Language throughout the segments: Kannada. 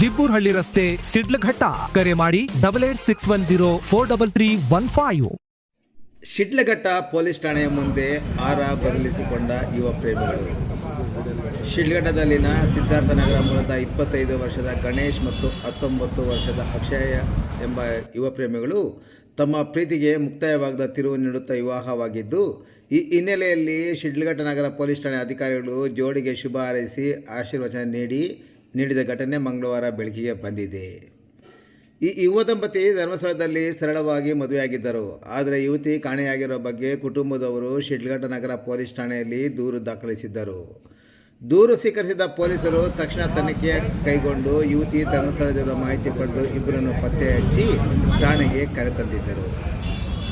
ದಿಬ್ಬೂರ್ಹಳ್ಳಿ ರಸ್ತೆ ಸಿಡ್ಲಘಟ್ಟ. ಕರೆ ಮಾಡಿ double eight six one zero four double three one five Sidlaghatta police ಠಾಣೆಯ ಮುಂದೆ ಆರ ಬದಲಿಸಿಕೊಂಡ ಯುವ ಪ್ರೇಮಿಗಳು. ಶಿಡ್ಲಘಟ್ಟದಲ್ಲಿನ ಸಿದ್ಧಾರ್ಥನಗರ ಮೂಲದ ಇಪ್ಪತ್ತೈದು ವರ್ಷದ ಗಣೇಶ್ ಮತ್ತು ಹತ್ತೊಂಬತ್ತು ವರ್ಷದ ಅಕ್ಷಯ ಎಂಬ ಯುವ ಪ್ರೇಮಿಗಳು ತಮ್ಮ ಪ್ರೀತಿಗೆ ಮುಕ್ತಾಯವಾಗದ ತಿರುವು ನೀಡುತ್ತಾ ವಿವಾಹವಾಗಿದ್ದು, ಈ ಹಿನ್ನೆಲೆಯಲ್ಲಿ ಶಿಡ್ಲಘಟ್ಟ ನಗರ ಪೊಲೀಸ್ ಠಾಣೆ ಅಧಿಕಾರಿಗಳು ಜೋಡಿಗೆ ಶುಭ ಹಾರೈಸಿ ಆಶೀರ್ವಚನ ನೀಡಿ ನೀಡಿದ ಘಟನೆ ಮಂಗಳವಾರ ಬೆಳಕಿಗೆ ಬಂದಿದೆ. ಈ ಯುವ ದಂಪತಿ ಧರ್ಮಸ್ಥಳದಲ್ಲಿ ಸರಳವಾಗಿ ಮದುವೆಯಾಗಿದ್ದರು. ಆದರೆ ಯುವತಿ ಕಾಣೆಯಾಗಿರೋ ಬಗ್ಗೆ ಕುಟುಂಬದವರು ಶಿಡ್ಲಘಟ್ಟ ನಗರ ಪೊಲೀಸ್ ಠಾಣೆಯಲ್ಲಿ ದೂರು ದಾಖಲಿಸಿದ್ದರು. ದೂರು ಸ್ವೀಕರಿಸಿದ ಪೊಲೀಸರು ತಕ್ಷಣ ತನಿಖೆ ಕೈಗೊಂಡು ಯುವತಿ ಧರ್ಮಸ್ಥಳದಲ್ಲಿರುವ ಮಾಹಿತಿ ಪಡೆದು ಇಬ್ಬರನ್ನು ಪತ್ತೆ ಹಚ್ಚಿ ಠಾಣೆಗೆ ಕರೆತಂದಿದ್ದರು.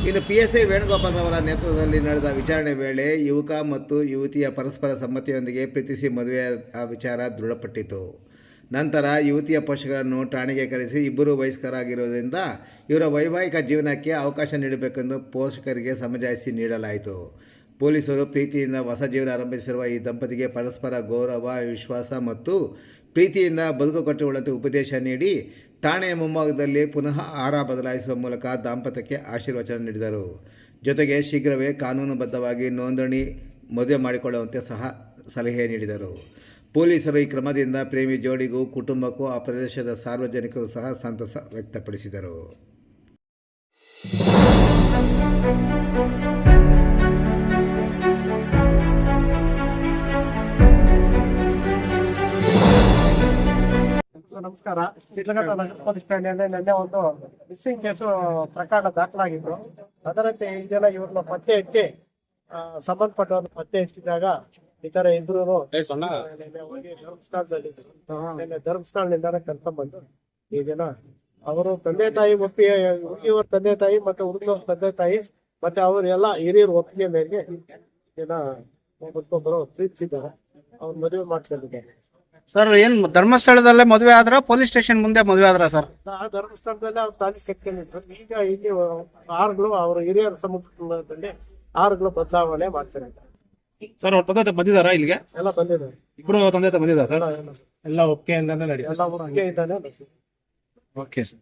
ಇನ್ನು ಪಿ ಎಸ್ ಐ ವೇಣುಗೋಪಾಲ್ ಅವರ ನೇತೃತ್ವದಲ್ಲಿ ನಡೆದ ವಿಚಾರಣೆ ವೇಳೆ ಯುವಕ ಮತ್ತು ಯುವತಿಯ ಪರಸ್ಪರ ಸಮ್ಮತಿಯೊಂದಿಗೆ ಪ್ರೀತಿಸಿ ಮದುವೆಯ ವಿಚಾರ ದೃಢಪಟ್ಟಿತು. ನಂತರ ಯುವತಿಯ ಪೋಷಕರನ್ನು ಠಾಣೆಗೆ ಕರೆಸಿ ಇಬ್ಬರು ವಯಸ್ಕರಾಗಿರುವುದರಿಂದ ಇವರ ವೈವಾಹಿಕ ಜೀವನಕ್ಕೆ ಅವಕಾಶ ನೀಡಬೇಕೆಂದು ಪೋಷಕರಿಗೆ ಸಮಜಾಯಿಸಿ ನೀಡಲಾಯಿತು. ಪೊಲೀಸರು ಪ್ರೀತಿಯಿಂದ ಹೊಸ ಜೀವನ ಆರಂಭಿಸಿರುವ ಈ ದಂಪತಿಗೆ ಪರಸ್ಪರ ಗೌರವ, ವಿಶ್ವಾಸ ಮತ್ತು ಪ್ರೀತಿಯಿಂದ ಬದುಕು ಕಟ್ಟಿಕೊಳ್ಳುವಂತೆ ಉಪದೇಶ ನೀಡಿ ಠಾಣೆಯ ಮುಂಭಾಗದಲ್ಲಿ ಪುನಃ ಆಹಾರ ಬದಲಾಯಿಸುವ ಮೂಲಕ ದಾಂಪತ್ಯಕ್ಕೆ ಆಶೀರ್ವಚನ ನೀಡಿದರು. ಜೊತೆಗೆ ಶೀಘ್ರವೇ ಕಾನೂನುಬದ್ಧವಾಗಿ ನೋಂದಣಿ ಮದುವೆ ಮಾಡಿಕೊಳ್ಳುವಂತೆ ಸಹ ಸಲಹೆ ನೀಡಿದರು. ಪೊಲೀಸರು ಈ ಕ್ರಮದಿಂದ ಪ್ರೇಮಿ ಜೋಡಿಗೂ, ಕುಟುಂಬಕ್ಕೂ, ಆ ಪ್ರದೇಶದ ಸಾರ್ವಜನಿಕರು ಸಹ ಸಂತಸ ವ್ಯಕ್ತಪಡಿಸಿದರು. ನಮಸ್ಕಾರ. ಶಿಡ್ಲಘಟ್ಟ ನಗರ ಪೊಲೀಸ್ ಠಾಣೆಯಲ್ಲಿ ನಿನ್ನೆ ಒಂದು ಮಿಸ್ಸಿಂಗ್ ಕೇಸು ಪ್ರಕರಣ ದಾಖಲಾಗಿತ್ತು. ಅದರಂತೆ ಈ ಜನ ಇವ್ರನ್ನ ಪತ್ತೆ ಹಚ್ಚಿ ಆ, ಸಂಬಂಧಪಟ್ಟವ್ರನ್ನ ಪತ್ತೆ ಹಚ್ಚಿದಾಗ ಈ ತರ ಹೋಗಿ ಧರ್ಮಸ್ಥಳದಲ್ಲಿ ನಿನ್ನೆ ಧರ್ಮಸ್ಥಳದಿಂದಾನೆ ಕರ್ಕೊಂಡ್ಬಂದು ಈ ಜನ ಅವರು ತಂದೆ ತಾಯಿ ಒಪ್ಪಿ ಹುಡುಗಿಯವ್ರ ತಂದೆ ತಾಯಿ ಮತ್ತೆ ಹುಡುಗಿಯವ್ರ ತಂದೆ ತಾಯಿ ಮತ್ತೆ ಅವರೆಲ್ಲ ಎಲ್ಲ ಹಿರಿಯರ ಒಪ್ಪಿಗೆ ಮೇಲೆ ಜನ ಒಬ್ಬರಿಗೊಬ್ಬರು ಪ್ರೀತಿಸಿದ್ದಾರೆ. ಅವ್ರ ಮದುವೆ ಮಾಡ್ಕೊಂಡಿದ್ದಾರೆ. ಸರ್ ಏನ್ ಧರ್ಮಸ್ಥಳದಲ್ಲೇ ಮದುವೆ ಆದ್ರ ಪೊಲೀಸ್ ಸ್ಟೇಷನ್ ಮುಂದೆ ಮದುವೆ ಆದ್ರ ಸರ್? ಆ ಧರ್ಮಸ್ಥಳದಲ್ಲಿ ಅವ್ರು ತಾಲಿ ಸಿಕ್ಕೊಂಡಿದ್ರು ಈಗ ಇಲ್ಲಿ ಆರ್ಗಳು ಅವ್ರ ಹಿರಿಯರ ಸಮುದಾಯದಲ್ಲಿ ಆರ್ಗಳು ಬದಲಾವಣೆ ಮಾಡ್ತಾರೆ ಸರ್. ಅವ್ರ ತಂದೆ ಬಂದಿದಾರ ಬಂದಿದಾರಾ ಇಲ್ಲಿಗೆ? ಎಲ್ಲ ಬಂದಿದ್ದಾರೆ. ಇಬ್ರು ತಂದೆ ಬಂದಿದ್ದಾರೆ ಸರ್? ಎಲ್ಲ- ಓಕೆ ಒಪ್ಪಿಗೆಯಿಂದಾನೇ ನಡೀತಾರೆ ಎಲ್ಲ ಇದ್ದಾನೆ ಓಕೆ ಸರ್.